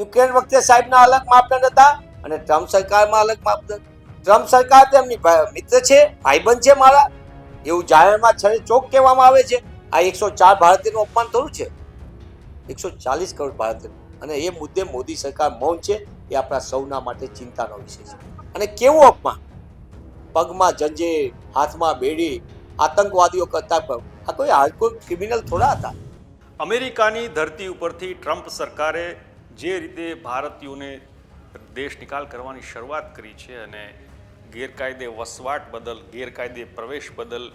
Ukraine વખતે સાહેબના અલગ માપદંડ હતા અને ટ્રમ્પ સરકારમાં અલગ માપદંડ. ટ્રમ્પ સરકાર તેમની મિત્ર છે, ભાઈબંધ છે મારા. એવું જાહેરમાં છે ચોક કહેવામાં આવે છે. આ એકસો ચાર ભારતીયનું અપમાન થોડું છે. એકસો ચાલીસ કરોડ ભારતીય. અને એ મુદ્દે મોદી સરકાર મૌન છે, એ આપણા સૌના માટે ચિંતાનો વિષય છે. અને કેવું અપમાન? પગમાં જંજીર હાથમાં બેડી, આતંકવાદીઓ કરતા પણ. આ કોઈ હાર્ડકોર ક્રિમિનલ થોડા હતા? અમેરિકાની ધરતી ઉપરથી ટ્રમ્પ સરકારે જે રીતે ભારતીયોને દેશ નિકાલ કરવાની શરૂઆત કરી છે અને ગેરકાયદે વસવાટ બદલ, ગેરકાયદે પ્રવેશ બદલ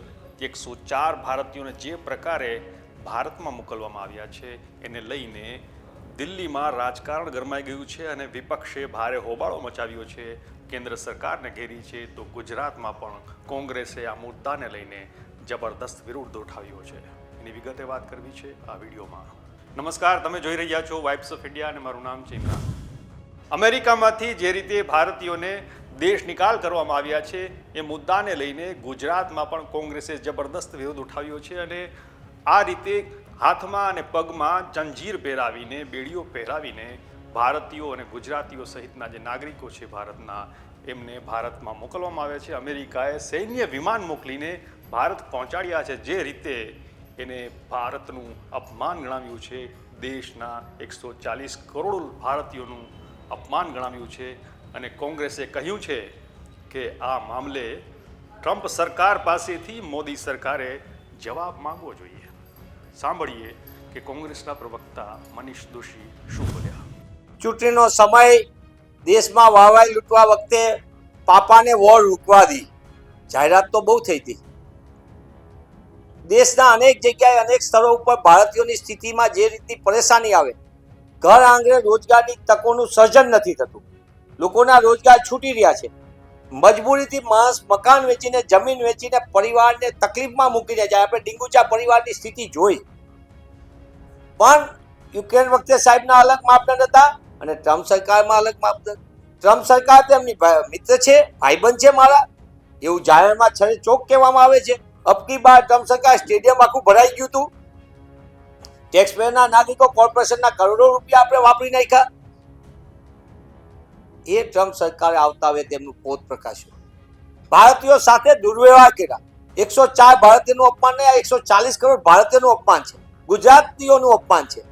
એકસો ચાર ભારતીયોને જે પ્રકારે ભારતમાં મોકલવામાં આવ્યા છે, એને લઈને દિલ્હીમાં રાજકારણ ગરમાઈ ગયું છે અને વિપક્ષે ભારે હોબાળો મચાવ્યો છે. કેન્દ્ર સરકારને ઘેરી છે તો ગુજરાતમાં પણ કોંગ્રેસે આ મુદ્દાને લઈને જબરદસ્ત વિરોધ ઉઠાવ્યો છે. એની વિગતે વાત કરવી છે આ વિડીયોમાં. નમસ્કાર, તમે જોઈ રહ્યા છો વાઇબ્સ ઓફ ઇન્ડિયા અને મારું નામ છે ઇમરાન. અમેરિકામાંથી જે રીતે ભારતીયોને દેશ નિકાલ કરવામાં આવ્યા છે, એ મુદ્દાને લઈને ગુજરાતમાં પણ કોંગ્રેસે જબરદસ્ત વિરોધ ઉઠાવ્યો છે અને આ રીતે હાથમાં અને પગમાં જંજીર પહેરાવીને, બેડીઓ પહેરાવીને ભારતીયો અને ગુજરાતીઓ સહિતના જે નાગરિકો છે ભારતના, એમને ભારતમાં મોકલવામાં આવ્યા છે. અમેરિકાએ સૈન્ય વિમાન મોકલીને ભારત પહોંચાડ્યા છે. જે રીતે એને ભારતનું અપમાન ગણાવ્યું છે. દેશના એકસો ચાલીસ કરોડ ભારતીયોનું અપમાન ગણાવ્યું છે. અને કોંગ્રેસે કહ્યું છે કે આ મામલે ટ્રમ્પ સરકાર પાસેથી મોદી સરકારે જવાબ માંગવો જોઈએ. સાંભળીએ કે કોંગ્રેસના પ્રવક્તા મનીષ દોશી શું બોલ્યા. ચૂંટણીનો સમય દેશમાં વાવાઈ લૂંટવા વખતે પાપાને વોર રૂકવા દી. જાહેરાત તો બહુ થઈ હતી. દેશના અનેક જગ્યાએ, અનેક સ્થળો ઉપર ભારતીયોની સ્થિતિમાં જે રીતની પરેશાની આવે, ઘર આંગણે રોજગારની તકોનું સર્જન નથી થતું. લોકોના રોજગાર છૂટી રહ્યા છે. મજબૂરીથી માણસ મકાન વેચીને, જમીન વેચીને પરિવારને તકલીફમાં મૂકી રહ્યા છે. આપણે ડીંગુચા પરિવારની સ્થિતિ જોઈ. પણ યુક્રેન વખતે સાહેબના અલગ માપદંડ હતા અને ટ્રમ્પ સરકારમાં અલગ માપદંડ. ટ્રમ્પ સરકાર તેમની મિત્ર છે, ભાઈબંધ છે મારા. એવું જાહેરમાં છરે ચોક કહેવામાં આવે છે. અબકી બાર જમશંકા સ્ટેડિયમ આખું ભરાઈ ગયું હતું ટેક્સપેયરના નાગરિકો કોર્પોરેશનના કરોડો રૂપિયા આપણે વાપરી નાખ્યા. એ ટ્રમ્પ સરકારે આવતા હવે તેમનું પોત પ્રકાશ્યું. ભારતીયો સાથે દુર્વ્યવહાર કર્યા. એકસો ચાર ભારતીયનું અપમાન નહીં એકસો ચાલીસ કરોડ ભારતીયનું અપમાન છે. ગુજરાતીઓનું અપમાન છે.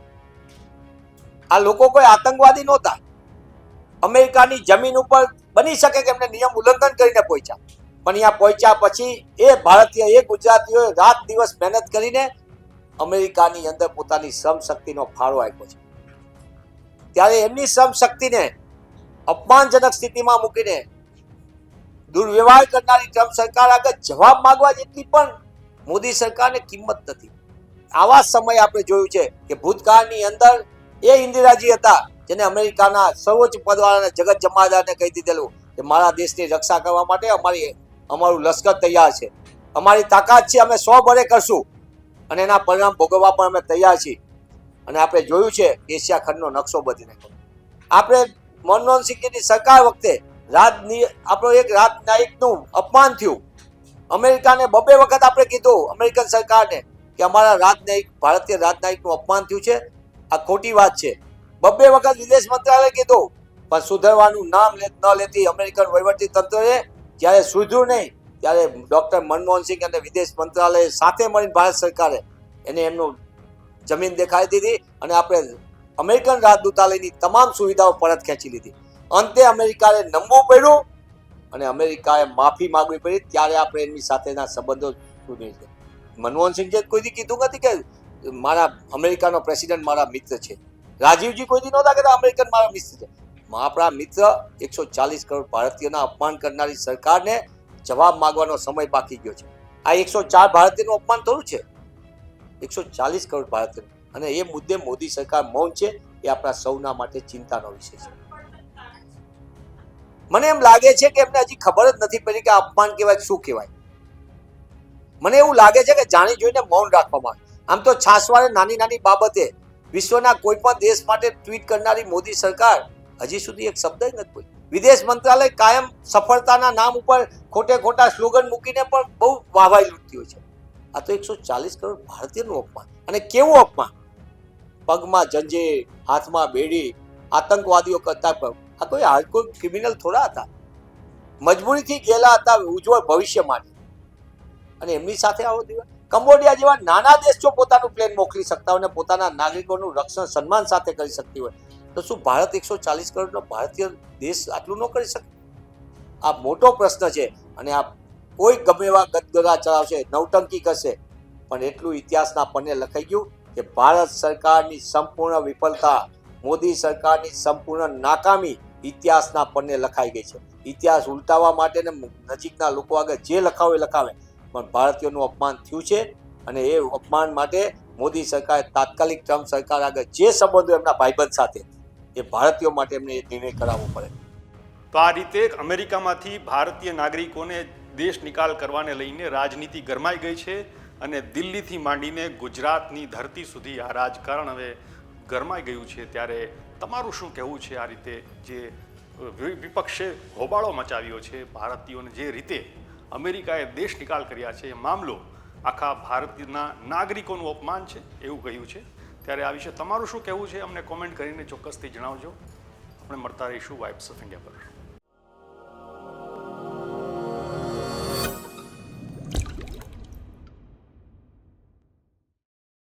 આ લોકો કોઈ આતંકવાદી નહોતા. અમેરિકાની જમીન ઉપર બની શકે કે એમને નિયમ ઉલ્લંઘન કરીને પહોંચ્યા. પણ અહીંયા પહોંચ્યા પછી એ ભારતીય, એ ગુજરાતીઓએ રાત દિવસ મહેનત કરીને અમેરિકાની અંદર પોતાની શ્રમ શક્તિનો ફાળો આપ્યો છે. ત્યારે એમની શ્રમ શક્તિને અપમાનજનક સ્થિતિમાં મૂકીને દુર્વ્યવહાર કરનારી ટ્રમ્પ સરકાર આગળ જવાબ માગવા જેટલી પણ મોદી સરકારને કિંમત નથી. આવા સમયે આપણે જોયું છે કે ભૂતકાળની અંદર એ ઇન્દિરાજી હતા જેને અમેરિકાના સર્વોચ્ચ પદવાળાના જગત જમાદારને કહી દીધેલું કે મારા દેશની રક્ષા કરવા માટે અમારી અમારું લશ્કર તૈયાર છે. અમારી તાકાત છે અમે સો બળે કરશું. અને એના પરિણામ ભોગવવા પણ અમે તૈયાર છીએ. અને આપણે જોયું છે એશિયા ખંડનો નકશો બદલી નાખ્યો આપણે મનમોહન સિંહની સરકાર વખતે રાજની, આપણો એક રાજનાયકનું અપમાન થયું. અમેરિકાને બબે વખત આપણે કીધું, અમેરિકન સરકારને, કે અમારા રાજનાયક, ભારતીય રાજનાયકનું અપમાન થયું છે. આ ખોટી વાત છે. બબ્બે વખત વિદેશ મંત્રાલય કીધું, પણ સુધરવાનું નામ ન લેતી અમેરિકન વહીવટી તંત્રએ જ્યારે સુધર્યું નહીં, ત્યારે ડૉક્ટર મનમોહન સિંહ અને વિદેશ મંત્રાલય સાથે મળીને ભારત સરકારે એને એમનું જમીન દેખાડી દીધી અને આપણે અમેરિકન રાજદૂતાલયની તમામ સુવિધાઓ પરત ખેંચી લીધી. અંતે અમેરિકાએ નમવું પડ્યું અને અમેરિકાએ માફી માગવી પડી. ત્યારે આપણે એમની સાથેના સંબંધો સુધરી છે. મનમોહન કોઈથી કીધું નથી કે મારા અમેરિકાનો પ્રેસિડેન્ટ મારા મિત્ર છે. રાજીવજી કોઈ દી નહોતા કહેતા? અમેરિકન મારા મિત્ર છે. આપણા મિત્ર, એકસો ચાલીસ કરોડ ભારતીયોના અપમાન કરનારી સરકારને જવાબ માંગવાનો સમય બાકી ગયો છે. આ એકસો ચાર ભારતીયનું અપમાન થયું છે? એકસો ચાલીસ કરોડ ભારતીય. અને એ મુદ્દે મોદી સરકાર મૌન છે, એ આપણા સૌના માટે ચિંતાનો વિષય છે. મને એમ લાગે છે કે એમને હજી ખબર જ નથી પડી કે અપમાન કહેવાય શું કહેવાય. મને એવું લાગે છે કે જાણી જોઈને મૌન રાખવામાં આમ તો છાસવારે નાની નાની બાબતે વિશ્વના કોઈ પણ દેશ માટે ટ્વીટ કરનારી મોદી સરકાર હજી સુધી એક શબ્દ જ નથી બોલ્યો. વિદેશ મંત્રાલય કાયમ સફળતાના નામ ઉપર ખોટે ખોટા સ્લોગન મૂકીને પણ બહુ વાહવાઈ લૂંટતી હોય છે. આ તો એકસો ચાલીસ કરોડ ભારતીયનું અપમાન. અને કેવું અપમાન? પગમાં જંજીર, હાથમાં બેડી, આતંકવાદીઓ કરતા પણ. આ કોઈ હાર્ડકોર ક્રિમિનલ થોડા હતા? મજબૂરીથી ગયેલા હતા ઉજ્જવળ ભવિષ્ય માટે. અને એમની સાથે આવો દિવસ કંબોડિયા જેવા નાના દેશ જો પોતાનું પ્લેન મોકલી શકતા હોય અને પોતાના નાગરિકોનું રક્ષણ સન્માન સાથે કરી શકતી હોય. તો શું ભારત એકસો ચાલીસ કરોડનો ભારતીય દેશ આટલું ન કરી શકે? આ મોટો પ્રશ્ન છે અને આ કોઈ ગમે એવા ગદગદા ચલાવશે, નવટંકી કરશે. પણ એટલું ઇતિહાસના પન્ને લખાઈ ગયું કે ભારત સરકારની સંપૂર્ણ વિફલતા, મોદી સરકારની સંપૂર્ણ નાકામી ઇતિહાસના પન્ને લખાઈ ગઈ છે. ઇતિહાસ ઉલટાવવા માટે ને નજીકના લોકો આગળ જે લખાવે લખાવે. પણ ભારતીયોનું અપમાન થયું છે અને એ અપમાન માટે મોદી સરકારે તાત્કાલિક ટ્રમ્પ સરકાર આગળ જે સંબંધો એમના ભાઈબંધ સાથે એ ભારતીયો માટે એમને એ નિર્ણય કરાવવો પડે. તો આ રીતે અમેરિકામાંથી ભારતીય નાગરિકોને દેશ નિકાલ કરવાને લઈને રાજનીતિ ગરમાઈ ગઈ છે અને દિલ્હીથી માંડીને ગુજરાતની ધરતી સુધી આ રાજકારણ હવે ગરમાઈ ગયું છે. ત્યારે તમારું શું કહેવું છે આ રીતે જે વિપક્ષે હોબાળો મચાવ્યો છે ભારતીયોને જે રીતે અમેરિકાએ દેશ નિકાલ કર્યા છે, એ મામલો આખા ભારતના નાગરિકોનું અપમાન છે એવું કહ્યું છે? ત્યારે આ વિશે તમારું શું કહેવું છે? અમને કોમેન્ટ કરીને ચોક્કસથી જણાવજો. આપણે મળતા રહીશું વાઇબ્સ ઓફ ઇન્ડિયા પર.